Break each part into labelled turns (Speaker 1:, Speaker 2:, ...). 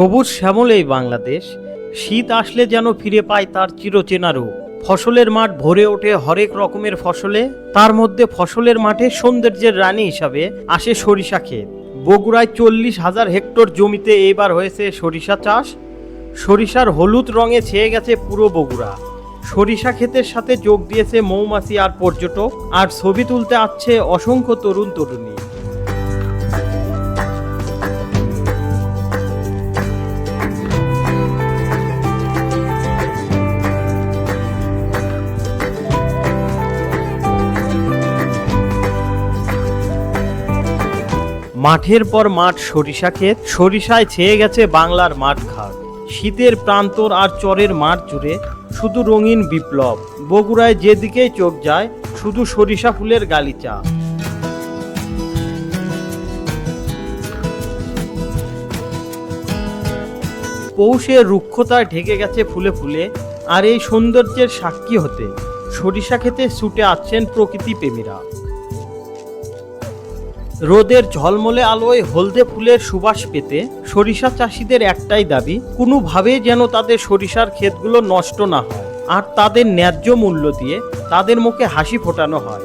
Speaker 1: সবুজ শ্যামল এই বাংলাদেশ। শীত আসলে যেন ফিরে পায় তার চিরচেনা রূপ ফসলের মাঠ ভরে ওঠে হরেক রকমের ফসলে, তার মধ্যে ফসলের মাঠে সৌন্দর্যের রানী হিসাবে আসে সরিষা ক্ষেত। বগুড়ায় চল্লিশ হাজার হেক্টর জমিতে এবার হয়েছে সরিষা চাষ। সরিষার হলুদ রঙে ছেয়ে গেছে পুরো বগুড়া। সরিষা ক্ষেতের সাথে যোগ দিয়েছে মৌমাছি আর পর্যটক, আর ছবি তুলতে আসছে অসংখ্য তরুণ তরুণী মাঠের পর মাঠ সরিষা ক্ষেত, সরিষায় ছেয়ে গেছে বাংলার মাঠ ঘাট শীতের প্রান্তর আর চরের মাঠ জুড়ে শুধু রঙিন বিপ্লব। বগুড়ায় যেদিকেই চোখ যায়, শুধু সরিষা ফুলের গালিচা। পৌষের রুক্ষতায় ঢেকে গেছে ফুলে ফুলে, আর এই সৌন্দর্যের সাক্ষী হতে সরিষা খেতে ছুটে আসছেন প্রকৃতি প্রেমীরা। রোদের ঝলমলে আলোয় হলদে ফুলের সুবাস পেতে সরিষা চাষিদের একটাই দাবি কোনোভাবে যেন তাদের সরিষার ক্ষেতগুলো নষ্ট না হয় আর তাদের ন্যায্য মূল্য দিয়ে তাদের মুখে হাসি ফোটানো হয়।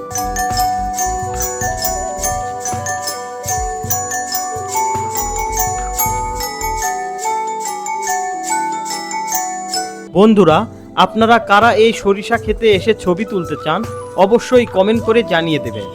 Speaker 1: বন্ধুরা, আপনারা কারা এই সরিষা খেতে এসে ছবি তুলতে চান, অবশ্যই কমেন্ট করে জানিয়ে দেবেন।